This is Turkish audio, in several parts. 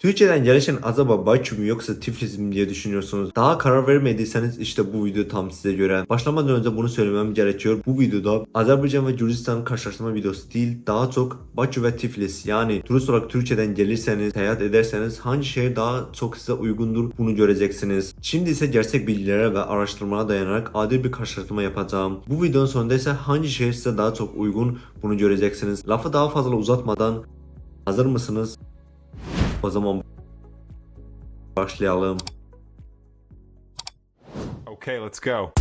Türkçeden gelişen acaba Bakü mü yoksa Tiflis mi diye düşünüyorsunuz. Daha karar vermediyseniz işte bu video tam size göre. Başlamadan önce bunu söylemem gerekiyor. Bu videoda Azerbaycan ve Gürcistan karşılaştırma videosu değil daha çok Bakü ve Tiflis yani turist olarak Türkiye'den gelirseniz, seyahat ederseniz hangi şehir daha çok size uygundur bunu göreceksiniz. Şimdi ise gerçek bilgilere ve araştırmalara dayanarak adil bir karşılaştırma yapacağım. Bu videonun sonunda ise hangi şehir size daha çok uygun bunu göreceksiniz. Lafı daha fazla uzatmadan hazır mısınız? O zaman başlayalım. Okay, let's go.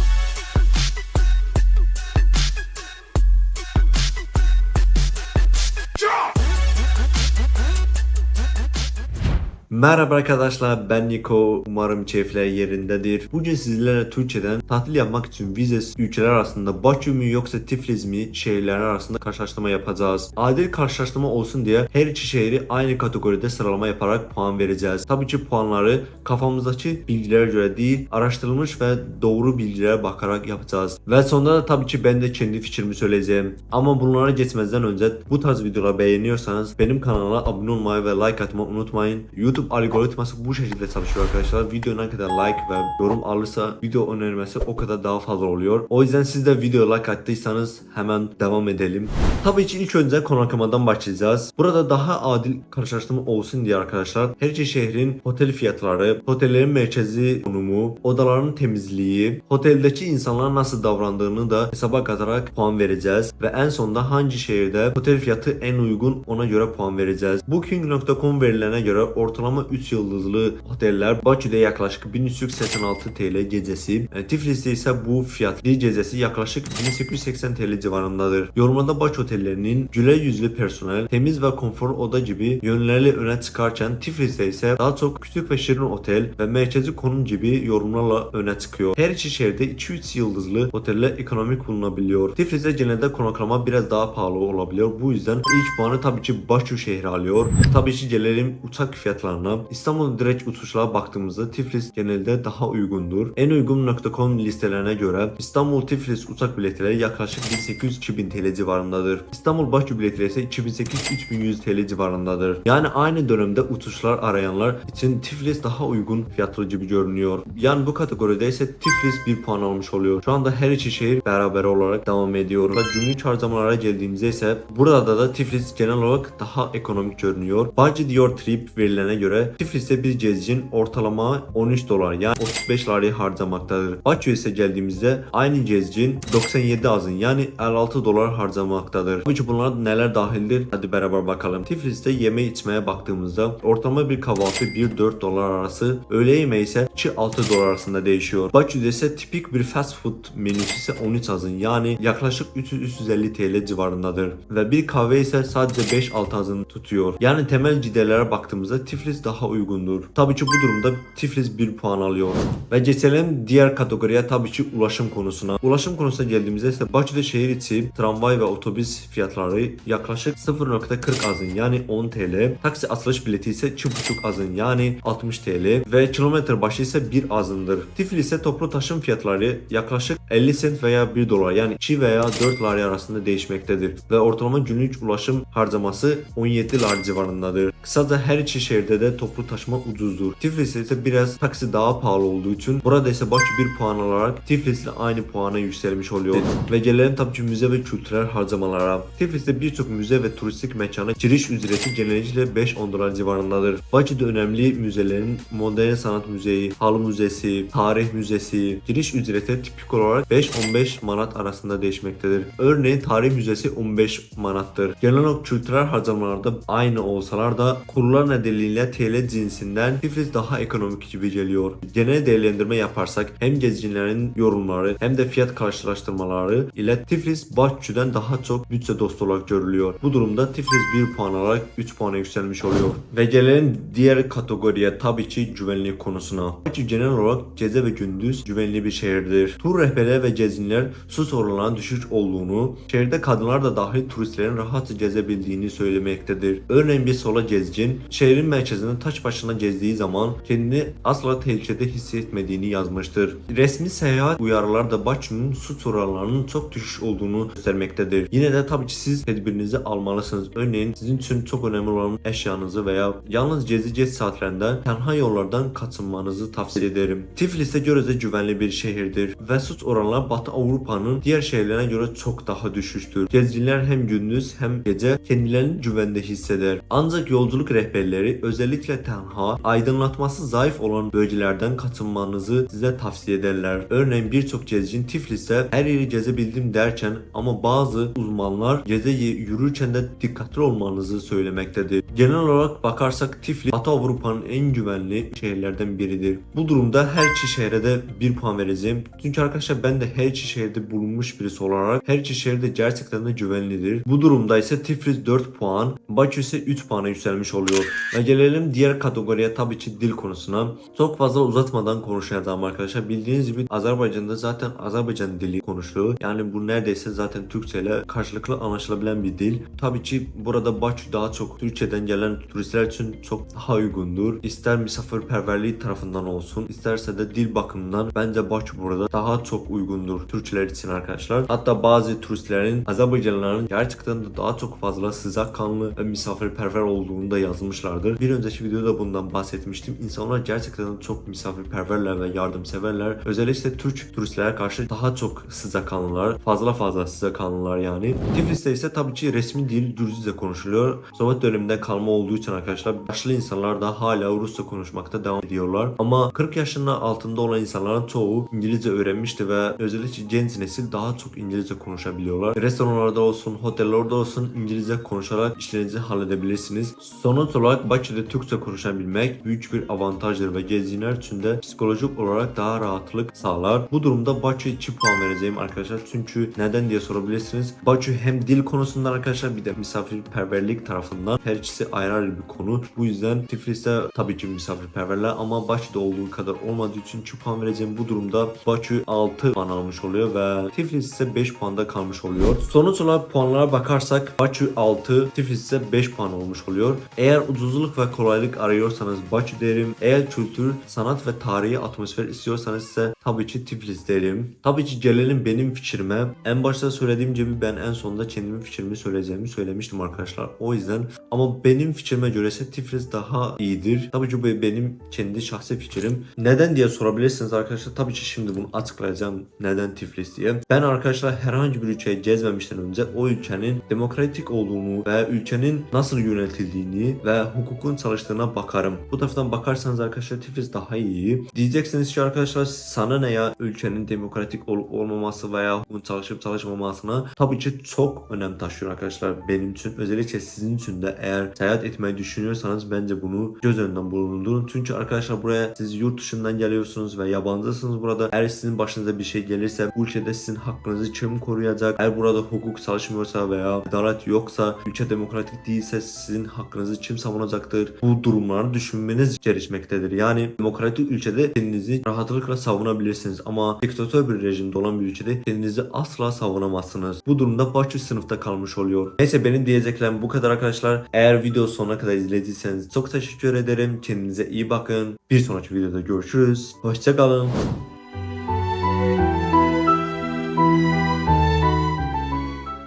Merhaba arkadaşlar ben Niko. Umarım keyifler yerindedir. Bugün sizlerle Türkçeden tatil yapmak için vizesiz ülkeler arasında Bakü mü yoksa Tiflis mi şehirler arasında karşılaştırma yapacağız. Adil karşılaştırma olsun diye her iki şehri aynı kategoride sıralama yaparak puan vereceğiz. Tabii ki puanları kafamızdaki bilgilere göre değil araştırılmış ve doğru bilgilere bakarak yapacağız. Ve sonunda da tabii ki ben de kendi fikrimi söyleyeceğim. Ama bunlara geçmeden önce bu tarz videoları beğeniyorsanız benim kanala abone olmayı ve like atmayı unutmayın. YouTube algoritması bu şekilde çalışıyor arkadaşlar. Video ne kadar like ve yorum alırsa video önermesi o kadar daha fazla oluyor. O yüzden siz de video like attıysanız hemen devam edelim. Tabii ki ilk önce konaklamadan başlayacağız. Burada daha adil karşılaştırma olsun diye arkadaşlar her iki şehrin otel fiyatları, otellerin merkezi konumu, odaların temizliği, oteldeki insanlar nasıl davrandığını da hesaba katarak puan vereceğiz ve en sonunda hangi şehirde otel fiyatı en uygun ona göre puan vereceğiz. Booking.com verilerine göre ortalama 3 yıldızlı oteller Bakü'de yaklaşık 1386 TL gecesi. E, Tiflis'te ise bu fiyat bir gecesi yaklaşık 1880 TL civarındadır. Yorumlarda Bakü otellerinin güler yüzlü personel, temiz ve konforlu oda gibi yönlerle öne çıkarken Tiflis'te ise daha çok küçük ve şirin otel ve merkezi konum gibi yorumlarla öne çıkıyor. Her iki şehirde 2-3 yıldızlı oteller ekonomik bulunabiliyor. Tiflis'te genelde konaklama biraz daha pahalı olabiliyor. Bu yüzden ilk puanı tabii ki Bakü şehri alıyor. Tabii ki gelelim uçak fiyatlarına. İstanbul direkt uçuşlara baktığımızda Tiflis genelde daha uygundur. En uygun.com listelerine göre İstanbul Tiflis uçak biletleri yaklaşık 1800-2000 TL civarındadır. İstanbul Bakü biletleri ise 2800-3100 TL civarındadır. Yani aynı dönemde uçuşlar arayanlar için Tiflis daha uygun fiyatlı gibi görünüyor. Yani bu kategoride ise Tiflis bir puan almış oluyor. Şu anda her iki şehir beraber olarak devam ediyor. Günlük harcamalara geldiğimizde ise burada da Tiflis genel olarak daha ekonomik görünüyor. Budget Your Trip verilerine göre Tiflis'te bir gezgin ortalama 13 dolar yani 35 lirayı harcamaktadır. İse geldiğimizde aynı gezgin 97 azın yani 56 dolar harcamaktadır. Tabii ki bunlar neler dahildir? Hadi beraber bakalım. Tiflis'te yeme içmeye baktığımızda ortalama bir kahvaltı 1-4 dolar arası, öğle yemeği ise 2-6 dolar arasında değişiyor. Bakü'de ise tipik bir fast food menüsü ise 13 azın yani yaklaşık 300-350 TL civarındadır. Ve bir kahve ise sadece 5-6 azın tutuyor. Yani temel giderlere baktığımızda Tiflis daha uygundur. Tabii ki bu durumda Tiflis 1 puan alıyor. Ve geçelim diğer kategoriye tabii ki ulaşım konusuna. Ulaşım konusuna geldiğimizde ise Bakü'de şehir içi tramvay ve otobüs fiyatları yaklaşık 0.40 azın yani 10 TL. Taksi açılış bileti ise 2.5 azın yani 60 TL ve kilometre başı ise 1 azındır. Tiflis'te toplu taşım fiyatları yaklaşık 50 sent veya 1 dolar yani 2 veya 4 lari arasında değişmektedir. Ve ortalama günlük ulaşım harcaması 17 lari civarındadır. Kısaca her iki şehirde de toplu taşıma ucuzdur. Tiflis'te ise biraz taksi daha pahalı olduğu için burada ise Bakü 1 puan alarak Tiflis'le aynı puana yükselmiş oluyor. Ve gelelim tabii ki müze ve kültürel harcamalara. Tiflis'te birçok müze ve turistik mekana giriş ücreti genellikle 5-10 dolar civarındadır. Bakü'de önemli müzelerin Modern Sanat Müzeyi, Halı Müzesi, Tarih Müzesi giriş ücreti tipik olarak 5-15 manat arasında değişmektedir. Örneğin Tarih Müzesi 15 manattır. Genel olarak kültürel harcamalarda aynı olsalar da kurlar nedeniyle TL cinsinden Tiflis daha ekonomik gibi geliyor. Genel değerlendirme yaparsak hem gezginlerin yorumları hem de fiyat karşılaştırmaları ile Tiflis Bakü'den daha çok bütçe dostu olarak görülüyor. Bu durumda Tiflis 1 puan alarak 3 puana yükselmiş oluyor. Ve gelelim diğer kategoriye tabii ki güvenlik konusuna. Bakü genel olarak gece ve gündüz güvenli bir şehirdir. Tur rehberleri ve gezinler sus oranlarının düşük olduğunu, şehirde kadınlar da dahil turistlerin rahatça gezebildiğini söylemektedir. Örneğin bir sola gezgin şehrin merkezinde içerisinde taş başına gezdiği zaman kendini asla tehlikede hissetmediğini yazmıştır. Resmi seyahat uyarılar da Baçu'nun suç oranlarının çok düşük olduğunu göstermektedir. Yine de tabii ki siz tedbirinizi almalısınız. Örneğin sizin için çok önemli olan eşyanızı veya yalnız gezi saatlerinde tenha yollardan kaçınmanızı tavsiye ederim. Tiflis'e göre de güvenli bir şehirdir ve suç oranları Batı Avrupa'nın diğer şehirlerine göre çok daha düşüştür. Gezginler hem gündüz hem gece kendilerini güvende hisseder. Ancak yolculuk rehberleri özellikle tenha, aydınlatması zayıf olan bölgelerden kaçınmanızı size tavsiye ederler. Örneğin birçok gezgin Tiflis'te her yeri gezebildim derken ama bazı uzmanlar gece yürürken de dikkatli olmanızı söylemektedir. Genel olarak bakarsak Tiflis Batı Avrupa'nın en güvenli şehirlerden biridir. Bu durumda her iki şehre de bir puan vereceğim. Çünkü arkadaşlar ben de her iki şehirde bulunmuş birisi olarak her iki şehirde gerçekten de güvenlidir. Bu durumda ise Tiflis 4 puan, Bakü ise 3 puana yükselmiş oluyor. Ve gelelim diğer kategoriye tabii ki dil konusuna. Çok fazla uzatmadan konuşacağım arkadaşlar. Bildiğiniz gibi Azerbaycan'da zaten Azerbaycan dili konuşuluyor. Yani bu neredeyse zaten Türkçe ile karşılıklı anlaşılabilen bir dil. Tabii ki burada Bakü daha çok Türkçeden gelen turistler için çok daha uygundur. İster misafirperverliği tarafından olsun, isterse de dil bakımından bence Bakü burada daha çok uygundur Türkçeler için arkadaşlar. Hatta bazı turistlerin Azerbaycanlıların gerçekten de daha çok fazla sıcakkanlı ve misafirperver olduğunu da yazmışlardır. Bir önceki videoda bundan bahsetmiştim. İnsanlar gerçekten çok misafirperverler ve yardımseverler. Özellikle Türk turistlere karşı daha çok sıcakkanlılar. Fazla fazla sıcakkanlılar yani. Tiflis'te ise tabii ki resmi dil Gürcüce konuşuluyor. Sovyet döneminde kalma olduğu için arkadaşlar yaşlı insanlar da hala Rusça konuşmakta devam ediyorlar. Ama 40 yaşının altında olan insanların çoğu İngilizce öğrenmişti ve özellikle genç nesil daha çok İngilizce konuşabiliyorlar. Restoranlarda olsun, otellerde olsun İngilizce konuşarak işlerinizi halledebilirsiniz. Sonuç olarak Bakü'de Türkçe konuşabilmek büyük bir avantajdır ve gezginler için de psikolojik olarak daha rahatlık sağlar. Bu durumda Bakü'ye 2 puan vereceğim arkadaşlar. Çünkü neden diye sorabilirsiniz. Bakü hem dil konusundan arkadaşlar bir de misafirperverlik tarafından her ikisi ayrı ayrı bir konu. Bu yüzden Tiflis'te tabii ki misafirperverler ama Bakü'de olduğu kadar olmadığı için 2 puan vereceğim. Bu durumda Bakü 6 puan almış oluyor ve Tiflis ise 5 puanda kalmış oluyor. Sonuç olarak puanlara bakarsak Bakü 6, Tiflis ise 5 puan olmuş oluyor. Eğer ucuzluk ve kolaylık arıyorsanız Bakü derim. Eğer kültür, sanat ve tarihi atmosfer istiyorsanız ise tabii ki Tiflis derim. Tabii ki gelelim benim fikrime. En başta söylediğim gibi ben en sonunda kendimin fikrimi söyleyeceğimi söylemiştim arkadaşlar. O yüzden ama benim fikrime göre ise Tiflis daha iyidir. Tabii ki bu benim kendi şahsi fikrim. Neden diye sorabilirsiniz arkadaşlar. Tabii ki şimdi bunu açıklayacağım. Neden Tiflis diye. Ben arkadaşlar herhangi bir ülkeye gezmemişten önce o ülkenin demokratik olduğunu ve ülkenin nasıl yönetildiğini ve hukukun çalıştığına bakarım. Bu taraftan bakarsanız arkadaşlar Tiflis daha iyi. Diyeceksiniz ki arkadaşlar sana ne ya ülkenin demokratik olup olmaması veya çalışıp çalışmamasına tabii ki çok önem taşıyor arkadaşlar benim için. Özellikle sizin için de eğer seyahat etmeyi düşünüyorsanız bence bunu göz önünden bulundurun. Çünkü arkadaşlar buraya siz yurt dışından geliyorsunuz ve yabancısınız burada. Eğer sizin başınıza bir şey gelirse bu ülkede sizin hakkınızı kim koruyacak? Eğer burada hukuk çalışmıyorsa veya adalet yoksa, ülke demokratik değilse sizin hakkınızı kim savunacaktır? Bu durumları düşünmeniz gerekmektedir. Yani demokratik ülkede kendinizi rahatlıkla savunabilirsiniz ama diktatör bir rejimde olan bir ülkede kendinizi asla savunamazsınız. Bu durumda Bakü sınıfta kalmış oluyor. Neyse benim diyeceklerim bu kadar arkadaşlar. Eğer video sonuna kadar izlediyseniz çok teşekkür ederim. Kendinize iyi bakın. Bir sonraki videoda görüşürüz. Hoşçakalın.